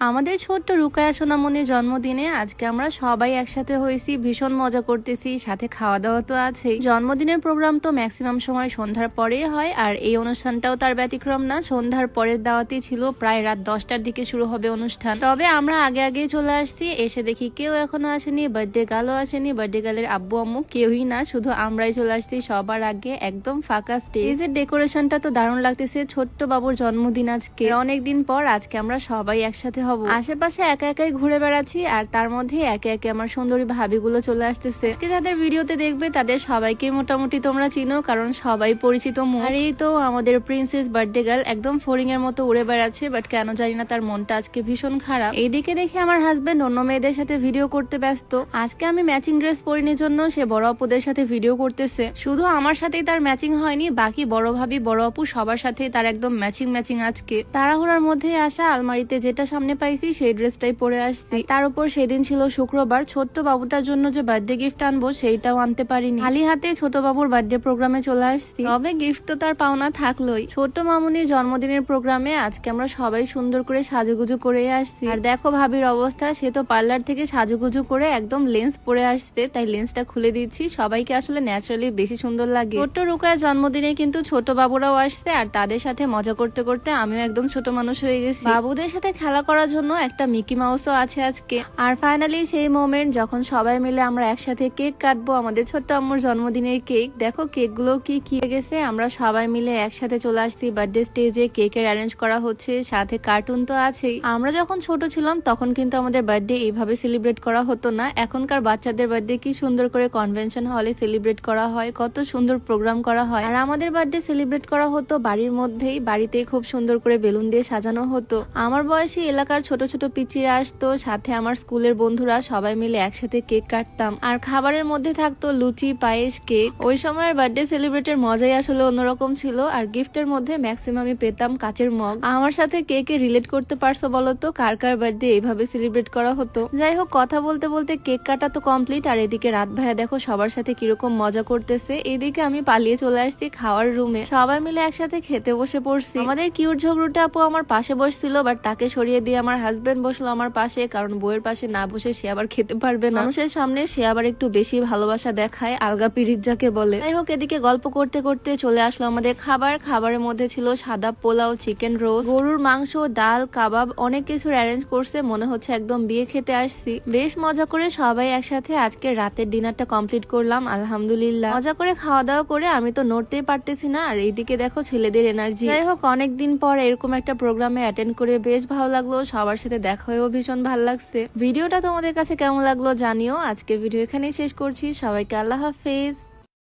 আমাদের ছোট্ট রুকায়া সোনামনির জন্মদিনে আজকে আমরা সবাই একসাথে হয়েছি, ভীষণ মজা করতেছি, সাথে খাওয়া দাওয়া তো আছেই। জন্মদিনের প্রোগ্রাম তো ম্যাক্সিমাম সময় সন্ধ্যার পরেই হয়, আর এই অনুষ্ঠানটাও তার ব্যতিক্রম না। সন্ধ্যার পরের দাওয়াতেই ছিল প্রায় রাত দশটার দিকে শুরু হবে অনুষ্ঠান। তবে আমরা আগে আগেই চলে আসছি, এসে দেখি কেউ এখনও আসেনি বার্থডে গালও আসেনি বার্থডে গালের আব্বু, আম্মু কেউই না, শুধু আমরাই চলে আসছি সবার আগে একদম ফাঁকা স্টেজের ডেকোরেশনটা তো দারুণ লাগতেছে, ছোট্ট বাবুর জন্মদিন আজকে। অনেকদিন পর আজকে আমরা সবাই একসাথে হব। আশেপাশে একা একাই ঘুরে বেড়াচ্ছি আর তার মধ্যে একে একে আমার সুন্দরী ভাবিগুলো চলে আসতেছে। আজকে যাদের ভিডিওতে দেখবে, তাদের সবাইকে মোটামুটি তোমরা চিনো কারণ সবাই পরিচিত। আর এই তো আমাদের প্রিন্সেস বার্থডে গার্ল একদম ফোরিং এর মতো উড়ে বেড়াচ্ছে বাট কেন জানি না তার মনটা আজকে ভীষণ খারাপ। এইদিকে দেখে আমার হাজবেন্ড অন্য মেয়েদের সাথে ভিডিও করতে ব্যস্ত। আজকে আমি ম্যাচিং ড্রেস পরিনি জন্য সে বড় আপুদের সাথে ভিডিও করতেছে। শুধু আমার সাথেই তার ম্যাচিং হয়নি, বাকি বড় ভাবি, বড় আপু সবার সাথেই তার একদম ম্যাচিং ম্যাচিং আজকে। তাড়াহুড়ার মধ্যে আসা আলমারিতে যেটা সামনে পাইছি, সেই ড্রেসটাই পরে আসছি। তার উপর সেদিন ছিল শুক্রবার, ছোট্ট বাবুটার জন্য যে বার্থডে গিফট আনব, সেইটাও আনতে পারিনি। খালি হাতে ছোট বাবুর বার্থডে প্রোগ্রামে চলে আসছি। তবে গিফট তো তার পাওনা থাকলোই। ছোট মামুনির জন্মদিনের প্রোগ্রামে আজকে আমরা সবাই সুন্দর করে সাজুগুজু করে আসছি। আর দেখো ভাবির অবস্থা, সে তো পার্লার থেকে সাজুগুজু করে একদম লেন্স পরে আসছে, তাই লেন্সটা খুলে দিচ্ছি। সবাইকে আসলে ন্যাচারালি বেশি সুন্দর লাগে। ছোট্ট রুকার জন্মদিনে কিন্তু ছোট বাবুরাও আসছে, আর তাদের সাথে মজা করতে করতে আমিও একদম ছোট মানুষ হয়ে গেছি। বাবুদের সাথে খেলা করার জন্য একটা মিকি মাউসও আছে আজকে। আর ফাইনালি সেই মোমেন্ট যখন সবাই মিলে আমরা একসাথে কেক কাটবো, আমাদের ছোট্ট আম্মুর জন্মদিনের কেক দেখো কেকগুলো কি কি গেছে আমরা সবাই মিলে একসাথে চলে আসছি বার্থডে স্টেজে কেকের অ্যারেঞ্জ করা হচ্ছে, সাথে কার্টুন তো আছেই। আমরা যখন ছোট ছিলাম, তখন কিন্তু আমাদের বার্থডে এইভাবে সেলিব্রেট করা হতো না। এখনকার বাচ্চাদের বার্থডে কি সুন্দর করে কনভেনশন হলে সেলিব্রেট করা হয়, কত সুন্দর প্রোগ্রাম করা হয়। আর আমাদের বার্থডে সেলিব্রেট করা হতো বাড়ির মধ্যেই বাড়িতে খুব সুন্দর করে বেলুন দিয়ে সাজানো হতো। আমার বয়সী এলাকার ছোট ছোট পিচিরা আসতো, সাথে আমার স্কুলের বন্ধুরা সবাই মিলে একসাথে কেক কাটতাম। আর খাবারের মধ্যে থাকতো লুচি, পায়েস, কেক। ওই সময়ের বার্থডে সেলিব্রেটের মজাই আসলে অন্যরকম ছিল। আর গিফটের মধ্যে ম্যাক্সিমামই পেতাম কাচের মগ। আমার সাথে কে কে রিলেট করতে পারছ বলতো কার কার বার্থডে এইভাবে সেলিব্রেট করা হতো? যাই হোক, কথা বলতে বলতে কেক কাটা তো কমপ্লিট আর এদিকে রাত ভাইয়া দেখো সবার সাথে কীরকম মজা করতেছে। এদিকে আমি পালিয়ে চলে আসছি খাওয়ার রুমে সবাই মিলে একসাথে খেতে বসে পড়ছি। আমাদের কিউট ঝগড়ুটা আপু আমার পাশে বসছিল বাট তাকে সরিয়ে দিয়ে আমার হাজবেন্ড বসল আমার পাশে কারণ বউয়ের পাশে না বসে সে আবার খেতে পারবে না। মানুষের সামনে সে আবার একটু বেশি ভালোবাসা দেখায় আলগা পিরিত যাকে বলে। যাই হোক এদিকে গল্প করতে করতে চলে আসলো আমাদের খাবার। খাবারের মধ্যে ছিল সাদা পোলাও চিকেন রোস্ট গরুর মাংস ডাল কাবাব অনেক কিছুর অ্যারেঞ্জ করছে মনে হচ্ছে একদম বিয়ে খেতে আসছি। বেশ মজা করে সবাই একসাথে আজকে রাতের ডিনারটা কমপ্লিট করলাম আলহামদুলিল্লাহ। মজা করে খাওয়া দাওয়া করে আমি তো নড়তেই পারতেছি না আর এইদিকে দেখো ছেলেদের এনার্জি যাই হোক অনেকদিন পর এরকম একটা প্রোগ্রামে অ্যাটেন্ড করে বেশ ভালো লাগল। সবার সাথে দেখা হয়েও ভীষণ ভালো লাগছে। ভিডিওটা তোমাদের কাছে কেমন লাগল জানিও। আজকে ভিডিও এখানেই শেষ করছি। সবাইকে আল্লাহ হাফেজ।